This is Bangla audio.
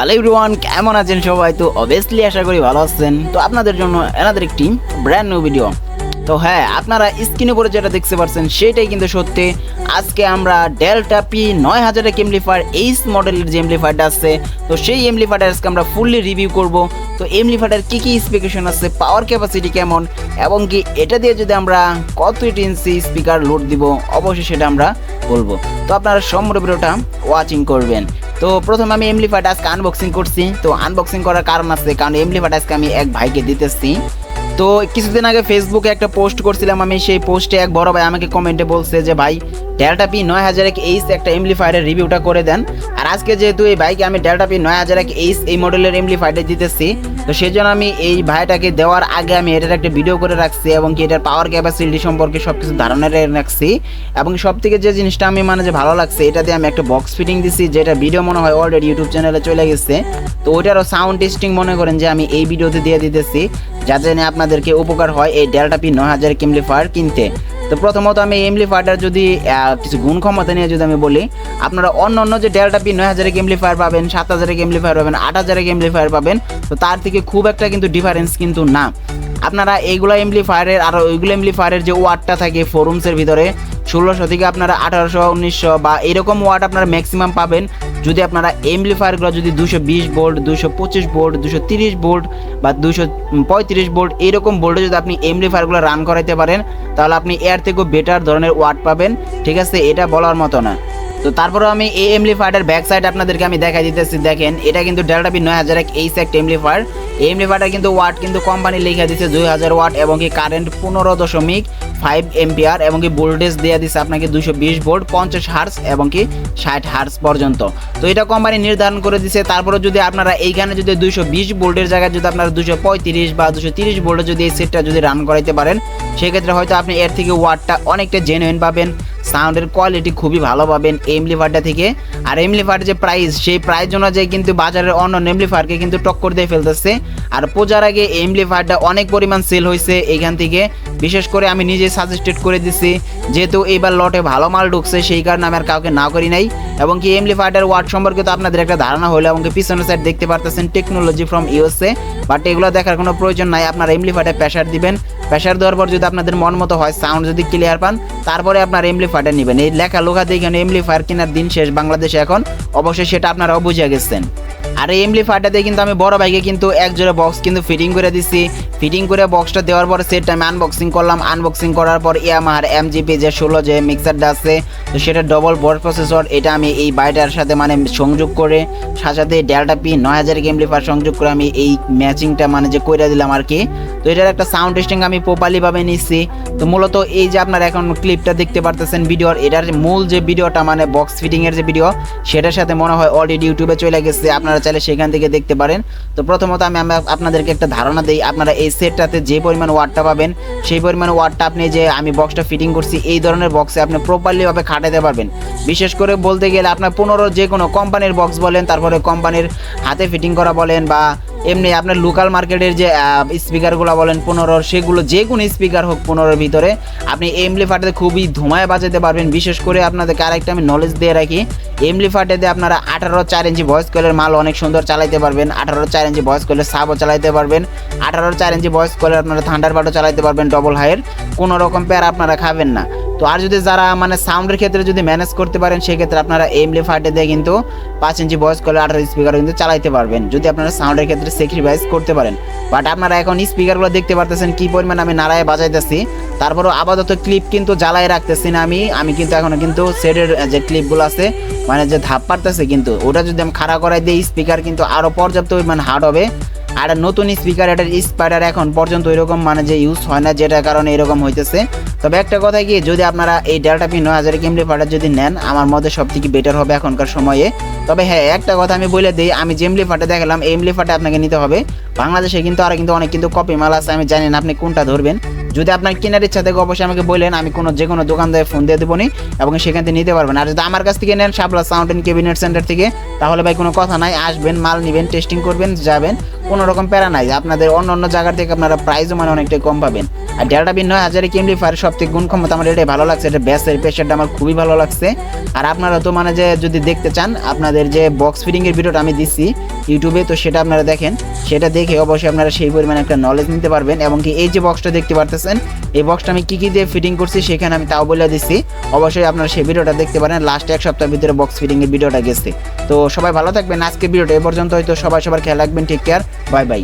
হ্যালো এভরিওয়ান কেমন আছেন সবাই? তো অবভিয়াসলি আশা করি ভালো আছেন। তো আপনাদের জন্য এনাদের একটি ব্র্যান্ড নিউ ভিডিও তো হ্যাঁ আপনারা স্ক্রিনে করে যেটা দেখতে পাচ্ছেন সেটাই কিন্তু সত্যি। আজকে আমরা ডেল্টা পি নয় হাজারের এমলিফায়ার এইস মডেলের যে এমলিফায়ারটা আছে, তো সেই এমলিফায়ারটা আজকে আমরা ফুললি রিভিউ করব। তো এমলিফায়ার কী কী স্পেকেশন আছে পাওয়ার ক্যাপাসিটি কেমন, এবং কি এটা দিয়ে যদি আমরা কত ইঞ্চি স্পিকার লোড দিব, অবশ্যই সেটা আমরা বলব। তো আপনারা সম্পূর্ণ ভিডিওটা ওয়াচিং করবেন। তো প্রথমে আমি এমলিফাইড আজকে আনবক্সিং করছি। তো আনবক্সিং করার কারণ আছে, কারণ এমলিফাইড আজকে আমি এক ভাইকে দিতেছি। তো কিছুদিন আগে ফেসবুকে একটা পোস্ট করছিলাম, আমি সেই পোস্টে এক বড় ভাই আমাকে কমেন্টে বলছে যে, ভাই ডেল্টা পি নয় হাজার এক এইচ একটা এমলিফায়ারের রিভিউটা করে দেন। আর আজকে যেহেতু এই বাইকে আমি ডেল্টা পি নয় হাজার এক এইচ এই মডেলের এমলিফায়ারটা দিতেছি, তো সেই জন্য আমি এই ভাইটাকে দেওয়ার আগে আমি এটার একটা ভিডিও করে রাখছি এবং কি এটার পাওয়ার ক্যাপাসিটি সম্পর্কে সব কিছু ধারণা রেখে রাখছি। এবং সব থেকে যে জিনিসটা আমি মানে যে ভালো লাগছে, এটা দিয়ে আমি একটা বক্স ফিটিং দিছি, যেটা ভিডিও মনে হয় অলরেডি ইউটিউব চ্যানেলে চলে গেছে। তো ওইটারও সাউন্ড টেস্টিং মনে করেন যে আমি এই ভিডিওতে দিয়ে দিতেছি। যাতে জেনে আপনাদেরকে উপকার হয় এই ডেল্টা পি নয় হাজার কিমলিফায়ার কিনতে। তো প্রথমত আমি এমলি এমলিফায়ারটার যদি কিছু গুণ ক্ষমতা নিয়ে যদি আমি বলি, আপনারা অন্য অন্য যে ডেল্টা পি নয় হাজারের এমলিফায়ার পাবেন, সাত হাজারের এমলিফায়ার পাবেন, আট হাজারের এমলিফায়ার পাবেন, তো তার থেকে খুব একটা কিন্তু ডিফারেন্স কিন্তু না। আপনারা এইগুলো এমপ্লিফায়ারের আর ওইগুলো এমপ্লিফায়ারের যে ওয়ার্ডটা থাকে ফোরুমসের ভিতরে, ষোলোশো থেকে আপনারা আঠারোশো, উনিশশো বা এরকম ওয়ার্ড আপনারা ম্যাক্সিমাম পাবেন। যদি আপনারা এমপ্লিফায়ারগুলো যদি দুশো বিশ ভোল্ট দুশো পঁচিশ ভোল্ট দুশো তিরিশ ভোল্ট বা দুশো পঁয়ত্রিশ ভোল্ট এরকম ভোল্টে যদি আপনি এমপ্লিফায়ারগুলো রান করাইতে পারেন, তাহলে আপনি এর থেকেও বেটার ধরনের ওয়ার্ড পাবেন। ঠিক আছে? এটা বলার মতো না। তো তারপরে আমি এই এমলিফায়ারের ব্যাক সাইড আপনাদেরকে আমি দেখাই দিতেছি। দেখেন, এটা কিন্তু ডেল্টা বি নয় হাজার এক এইচ একটা এমলিফায়ার এই এমলিফায়ারটা কিন্তু ওয়াট কিন্তু কোম্পানি লিখে দিচ্ছে দুই হাজার ওয়াট এবং কি কারেন্ট পনেরো দশমিক ফাইভ এমপিআর এবং কি ভোল্টেজ দিয়ে দিচ্ছে আপনাকে দুশো বিশ ভোল্ট পঞ্চাশ হার্স এবং কি ষাট হার্স পর্যন্ত। তো এটা কোম্পানি নির্ধারণ করে দিচ্ছে তারপরে যদি আপনারা এইখানে যদি দুশো বিশ ভোল্টের জায়গায় যদি আপনারা দুশো পঁয়ত্রিশ বা দুশো তিরিশ ভোল্টে যদি এই সেটটা যদি রান করাইতে পারেন, সেক্ষেত্রে হয়তো আপনি এর থেকে ওয়াটটা অনেকটা জেনুইন পাবেন। সাউন্ডের কোয়ালিটি খুবই ভালো পাবেন এমলিফারটা থেকে। আর এমলিফার যে প্রাইস সেই প্রাইস অনুযায়ী কিন্তু বাজারের অন্য এমলিফারকে কিন্তু টক্কর দিয়ে ফেলতেছে। আর পূজার আগে এমলিফারটা অনেক পরিমাণ সেল হয়েছে এখান থেকে। বিশেষ করে আমি নিজে সাজেস্টেড করে দিছি, যেহেতু এইবার লটে ভালো মাল ঢুকছে, সেই কারণে আমি আর কাউকে না করি নাই। এবং কি এমলিফায়ার ওয়ার্ড সম্পর্কে তো আপনাদের একটা ধারণা হলো, এবং পিছনের সাইড দেখতে পারতেছেন টেকনোলজি ফ্রম ইউএসএ বাট এগুলো দেখার কোনো প্রয়োজন নাই, আপনারা এমলিফায়ারে প্রেশার দিবেন। প্রেশার দেওয়ার পর যদি আপনাদের মন মতো হয় সাউন্ড যদি ক্লিয়ার পান, তারপরে আপনার এমলিফায়ারটা নেবেন। এই লেখা লোখা দেখে এমলিফায়ার কেনার দিন শেষ বাংলাদেশে এখন, অবশ্যই সেটা আপনারাও বুঝে গেছেন। আর এই এমলিফায়ারটা দিয়ে কিন্তু আমি বড় ভাইকে কিন্তু এক জোড়া বক্স কিন্তু ফিটিং করে দিছি। ফিটিং করে বক্সটা দেওয়ার পর সেটটা আমি আনবক্সিং করলাম। আনবক্সিং করার পর ইয়ামাহার এমজিপি যে ষোলো যে মিক্সারটা আছে, তো সেটা ডবল বোর্ড প্রসেসর এটা আমি এই বাইটার সাথে মানে সংযোগ করে, সাথে ডেল্টা পি নয় হাজার এমলিফায়ার সংযোগ করে আমি এই ম্যাচিংটা মানে যে করে দিলাম আর কি। তো এটার একটা সাউন্ড টেস্টিং আমি প্রপারলিভাবে নিচ্ছি তো মূলত এই যে আপনার এখন ক্লিপটা দেখতে পারতেছেন ভিডিওর, এটার মূল যে ভিডিওটা মানে বক্স ফিটিংয়ের যে ভিডিও, সেটার সাথে মনে হয় অলরেডি ইউটিউবে চলে গেছে। আপনারা চাইলে সেখান থেকে দেখতে পারেন। তো প্রথমত আমি আপনাদেরকে একটা ধারণা দিই, আপনারা এই সেটটাতে যে পরিমাণ ওয়ার্ডটা পাবেন, সেই পরিমাণ ওয়ার্ডটা আপনি যে আমি বক্সটা ফিটিং করছি, এই ধরনের বক্সে আপনি প্রপারলিভাবে খাটাতে পারবেন। বিশেষ করে বলতে গেলে আপনার পনেরো যে কোনো কোম্পানির বক্স বলেন, তারপরে কোম্পানির হাতে ফিটিং করা বলেন বা এমনি আপনার লোকাল মার্কেটের যে স্পিকারগুলো বলেন পনেরোর সেগুলো যে কোনো স্পিকার হোক পনেরোর ভিতরে, আপনি এমলি এমলিফাটাতে খুবই ধোঁয়ায় বাজাতে পারবেন। বিশেষ করে আপনাদেরকে আরেকটা আমি নলেজ দিয়ে রাখি এমলি এমলিফাটাতে আপনারা আঠারো চার ইঞ্চি ভয়েস কলের মাল অনেক সুন্দর চালাইতে পারবেন, আঠারো চার ইঞ্চি ভয়েস কলের সাবও চালাইতে পারবেন, আঠারো চার ইঞ্চি ভয়েস কলের আপনারা থান্ডার বাটও চালাইতে পারবেন ডবল হাইয়ের কোনো রকম প্যার আপনারা খাবেন না। তো আর যদি যারা মানে সাউন্ডের ক্ষেত্রে যদি ম্যানেজ করতে পারেন, সেক্ষেত্রে আপনারা এমলি ফাটে দিয়ে কিন্তু পাঁচ ইঞ্চি ভয়েস কলে আঠারো স্পিকার কিন্তু চালাইতে পারবেন। যদি আপনারা সাউন্ডের ক্ষেত্রে স্যাক্রিফাইস করতে পারেন। বাট আপনারা এখন স্পিকারগুলো দেখতে পারতেছেন কী পরিমাণ আমি নাড়ায় বাজাইতেছি। তারপরও আপাতত ক্লিপ কিন্তু জ্বালাই রাখতেছি না আমি। আমি কিন্তু এখনও কিন্তু সেটের যে ক্লিপগুলো আছে মানে যে ধাপ পারতেছে কিন্তু, ওটা যদি আমি খাড়া করাই দিই স্পিকার কিন্তু আরও পর্যাপ্ত পরিমাণ হার্ড হবে। আর নতুন স্পিকার এটার স্পাইডার এখন পর্যন্ত ওইরকম মানে যে ইউজ হয় না, যেটার কারণে এরকম হইতেছে। তবে একটা কথা কি, যদি আপনারা এই ডেল্টা পি নয় হাজার কেমলি ফাটার যদি নেন, আমার মধ্যে সব থেকে বেটার হবে এখনকার সময়ে। তবে হ্যাঁ একটা কথা আমি বলে দিই, আমি যেমলি ফাটা দেখালাম এমলি ফাটা আপনাকে নিতে হবে। বাংলাদেশে কিন্তু আর কিন্তু অনেক কিন্তু কপি মাল আছে, আমি জানি না আপনি কোনটা ধরবেন। যদি আপনার কেনার ইচ্ছা থেকে, অবশ্যই আমাকে বললেন, আমি কোনো যে কোনো দোকানদারে ফোন দিয়ে দেবো এবং সেখান থেকে নিতে পারবেন। আর যদি আমার কাছ থেকে নেন Shapla sound and cabinet centre থেকে, তাহলে ভাই কোনো কথা নাই, আসবেন, মাল নেবেন টেস্টিং করবেন, যাবেন। কোনো রকম প্যারা নাই। আপনাদের অন্য অন্য জায়গার থেকে আপনারা প্রাইসও মানে অনেকটাই কম পাবেন। আর ডেল্টা বিন নয়, হাজারে কেমলি ফায়ার সব থেকে গুণ ক্ষমতা আমার এটাই ভালো লাগছে, এটা ব্যাসের প্রেশারটা আমার খুবই ভালো লাগছে। আর আপনারা তো মানে যে যদি দেখতে চান, আপনাদের যে বক্স ফিটিং এর ভিডিওটা আমি দিচ্ছি ইউটিউবে, তো সেটা আপনারা দেখেন। সেটা দেখে অবশ্যই আপনারা সেই পরিমাণে একটা নলেজ নিতে পারবেন এবং কি এই যে বক্সটা দেখতে পারতেছেন, এই বক্সটা আমি কি কি দিয়ে ফিটিং করছি সেখানে আমি তাও বলে দিচ্ছি অবশ্যই আপনারা সেই ভিডিওটা দেখতে পারেন লাস্ট এক সপ্তাহের ভিতরে বক্স ফিটিং এর ভিডিওটা গেছে। তো সবাই ভালো থাকবেন আজকে ভিডিওটা এ পর্যন্ত হয়তো সবাই সবার খেয়াল রাখবেন ঠিক কেয়ার বাই বাই